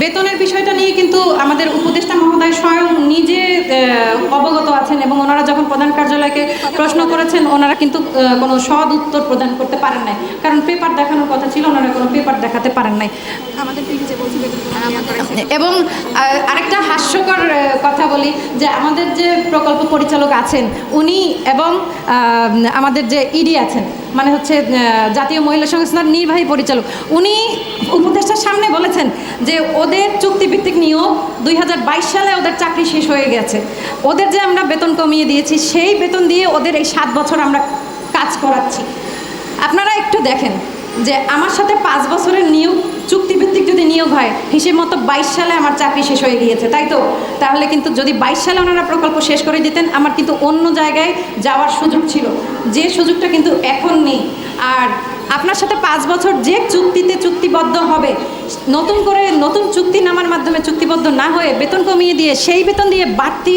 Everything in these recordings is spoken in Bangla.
বেতনের বিষয়টা নিয়ে কিন্তু আমাদের উপদেষ্টা মহোদয় স্বয়ং নিজে অবগত আছেন এবং ওনারা যখন প্রধান কার্যালয়কে প্রশ্ন করেছেন ওনারা কিন্তু কোনো সৎ উত্তর প্রদান করতে পারেন নাই কারণ পেপার দেখানোর কথা ছিল ওনারা কোনো পেপার দেখাতে পারেন নাই। এবং আরেকটা হাস্যকর কথা বলি যে আমাদের যে প্রকল্প পরিচালক আছেন উনি এবং আমাদের যে ইডি আছেন মানে হচ্ছে জাতীয় মহিলা সংস্থার নির্বাহী পরিচালক উনি উপদেষ্টার সামনে বলেছেন যে ওদের চুক্তিভিত্তিক নিয়োগ দুই হাজার বাইশ সালে ওদের চাকরি শেষ হয়ে গেছে। ওদের যে আমরা বেতন কমিয়ে দিয়েছি, সেই বেতন দিয়ে ওদের এই সাত বছর আমরা কাজ করাচ্ছি। আপনারা একটু দেখেন যে আমার সাথে পাঁচ বছরের নিয়োগ, চুক্তিভিত্তিক যদি নিয়োগ হয়, হিসেব মতো বাইশ সালে আমার চাকরি শেষ হয়ে গিয়েছে, তাই তো? তাহলে কিন্তু যদি বাইশ সালে ওনারা প্রকল্প শেষ করে দিতেন, আমার কিন্তু অন্য জায়গায় যাওয়ার সুযোগ ছিল। যে সুযোগটা কিন্তু এখন নেই। আর আপনার সাথে পাঁচ বছর যে চুক্তিতে চুক্তিবদ্ধ হবে, নতুন করে নতুন চুক্তি নামার মাধ্যমে চুক্তিবদ্ধ না হয়ে বেতন কমিয়ে দিয়ে সেই বেতন দিয়ে বাড়তি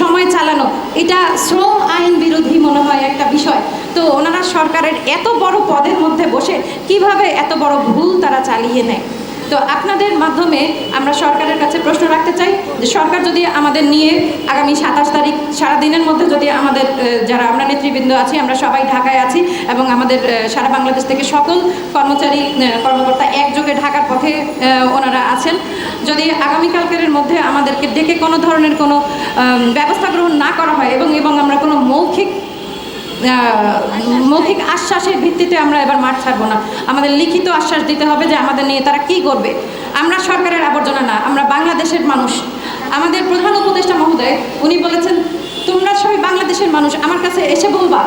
সময় চালানো, এটা শ্রম আইন বিরোধী মনে হয় একটা বিষয়। তো ওনারা সরকারের এত বড় পদের মধ্যে বসে কীভাবে এত বড় ভুল তারা চালিয়ে নেয়? তো আপনাদের মাধ্যমে আমরা সরকারের কাছে প্রশ্ন রাখতে চাই যে সরকার যদি আমাদের নিয়ে আগামী সাতাশ তারিখ সারা দিনের মধ্যে যদি আমাদের যারা আমরা নেতৃবৃন্দ আছি, আমরা সবাই ঢাকায় আছি এবং আমাদের সারা বাংলাদেশ থেকে সকল কর্মচারী কর্মকর্তা একযোগে ঢাকার পথে ওনারা আছেন। যদি আগামীকালকের মধ্যে আমাদেরকে ডেকে কোনো ধরনের কোনো ব্যবস্থা গ্রহণ না করা হয় এবং এবং আমরা কোনো মৌখিক মৌখিক আশ্বাসের ভিত্তিতে আমরা এবার মাঠ ছাড়বো না। আমাদের লিখিত আশ্বাস দিতে হবে যে আমাদের নিয়ে তারা কি করবে। আমরা সরকারের আবর্জনা না, আমরা বাংলাদেশের মানুষ। আমাদের প্রধান উপদেষ্টা মহোদয়, উনি বলেছেন, তোমরা সবাই বাংলাদেশের মানুষ, আমার কাছে এসে বলবা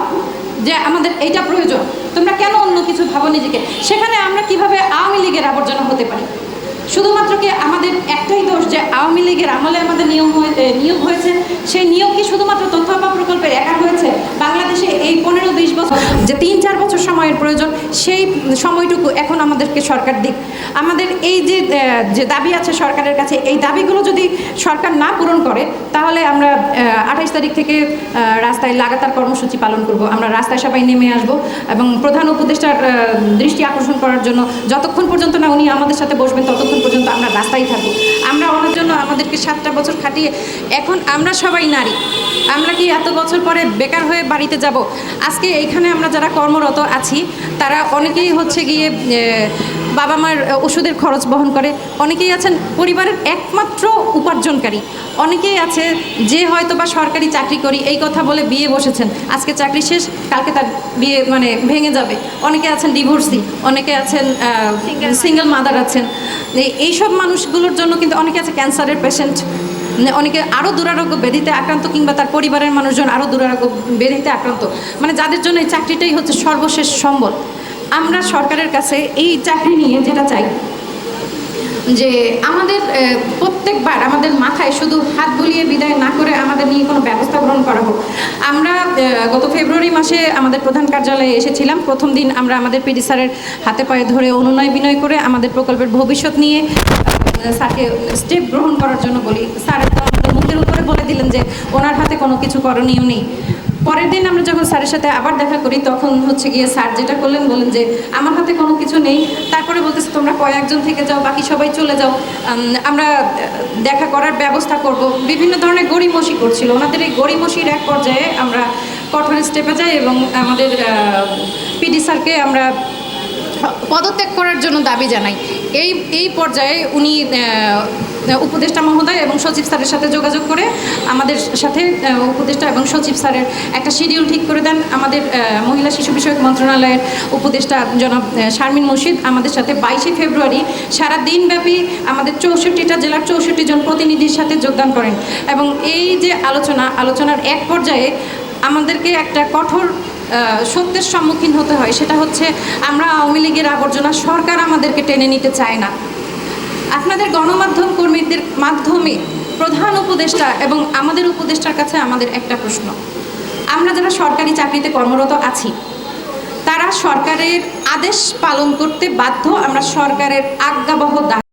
যে আমাদের এইটা প্রয়োজন। তোমরা কেন অন্য কিছু ভাবো নিজেকে? সেখানে আমরা কীভাবে আওয়ামী লীগের আবর্জনা হতে পারি? শুধুমাত্র কি আমাদের একটাই দোষ যে আওয়ামী লীগের আমলে আমাদের নিয়োগ হয়ে নিয়োগ হয়েছে? সেই নিয়োগ কি শুধুমাত্র তথ্য প্রকল্পের একা এই পনেরো বিশ বছর যে তিন, চার বছর সময়ের প্রয়োজন, সেই সময়টুকু এখন আমাদেরকে সরকার দিক। আমাদের এই যে যে দাবি আছে সরকারের কাছে, এই দাবিগুলো যদি সরকার না পূরণ করে, তাহলে আমরা আঠাইশ তারিখ থেকে রাস্তায় লাগাতার কর্মসূচি পালন করব। আমরা রাস্তায় সবাই নেমে আসব এবং প্রধান উপদেষ্টার দৃষ্টি আকর্ষণ করার জন্য যতক্ষণ পর্যন্ত না উনি আমাদের সাথে বসবেন, ততক্ষণ পর্যন্ত আমরা রাস্তায় থাকব। আমরা আমাদেরকে সাতটা বছর খাটিয়ে, এখন আমরা সবাই নারী। আমরা কি এত বছর পরে বেকার হয়ে বাড়িতে যাব? আজকে এইখানে আমরা যারা কর্মরত আছি, তারা অনেকেই হচ্ছে গিয়ে বাবা মার ওষুধের খরচ বহন করে। অনেকেই আছেন পরিবারের একমাত্র উপার্জনকারী। অনেকেই আছে যে হয়তো বা সরকারি চাকরি করি এই কথা বলে বিয়ে বসেছেন। আজকে চাকরি শেষ কালকে তার বিয়ে মানে ভেঙে যাবে। অনেকে আছেন ডিভোর্সি অনেকে আছেন সিঙ্গেল মাদার আছেন। এই- এইসব মানুষগুলোর জন্য কিন্তু অনেকে আছে ক্যান্সারের পেশেন্ট অনেকে আরও দুরারোগ্য ব্যাধিতে আক্রান্ত কিংবা তার পরিবারের মানুষজন আরও দুরারোগ্য ব্যাধিতে আক্রান্ত। মানে যাদের জন্য এই চাকরিটাই হচ্ছে সর্বশেষ সম্বল। আমরা সরকারের কাছে এই চাকরি নিয়ে যেটা চাই, যে আমাদের প্রত্যেকবার আমাদের মাথায় শুধু হাত বুলিয়ে বিদায় না করে আমাদের নিয়ে কোনো ব্যবস্থা গ্রহণ করা হোক। আমরা গত ফেব্রুয়ারি মাসে আমাদের প্রধান কার্যালয়ে এসেছিলাম। প্রথম দিন আমরা আমাদের পিডি স্যারের হাতে পায়ে ধরে অনুনয় বিনয় করে আমাদের প্রকল্পের ভবিষ্যৎ নিয়ে স্যারকে স্টেপ গ্রহণ করার জন্য বলি। স্যার আমাদের মুখের উপরে বলে দিলেন যে, ওনার হাতে কোনো কিছু করণীয় নেই। পরের দিন আমরা যখন স্যারের সাথে আবার দেখা করি, তখন হচ্ছে গিয়ে স্যার যেটা করলেন বলেন যে, আমার হাতে কোনো কিছু নেই। তারপরে বলতেছে, তোমরা কয়েকজন থেকে যাও, বাকি সবাই চলে যাও। আমরা দেখা করার ব্যবস্থা করব। বিভিন্ন ধরনের গড়িমসি করছিল। ওনাদের এই গড়িমসির এক পর্যায়ে আমরা কঠোর স্টেপে যাই এবং আমাদের পিডি স্যারকে আমরা পদত্যাগ করার জন্য দাবি জানাই। এই এই পর্যায়ে উনি উপদেষ্টা মহোদয় এবং সচিব স্যারের সাথে যোগাযোগ করে আমাদের সাথে উপদেষ্টা এবং সচিব স্যারের একটা শিডিউল ঠিক করে দেন। আমাদের মহিলা শিশু বিষয়ক মন্ত্রণালয়ের উপদেষ্টা জনাব শারমিন মুর্শিদ আমাদের সাথে বাইশে ফেব্রুয়ারি সারা দিনব্যাপী আমাদের চৌষট্টিটা জেলার চৌষট্টি জন প্রতিনিধির সাথে যোগদান করেন। এবং এই যে আলোচনা, আলোচনার এক পর্যায়ে আমাদেরকে একটা কঠোর সত্যের সম্মুখীন হতে হয়। সেটা হচ্ছে আমরা আওয়ামী লীগের আবর্জনা সরকার আমাদেরকে টেনে নিতে চায় না। আপনাদের গণমাধ্যম কর্মীদের মাধ্যমে প্রধান উপদেষ্টা এবং আমাদের উপদেষ্টার কাছে আমাদের একটা প্রশ্ন। আমরা যারা সরকারি চাকরিতে কর্মরত আছি, তারা সরকারের আদেশ পালন করতে বাধ্য, আমরা সরকারের আজ্ঞাবহ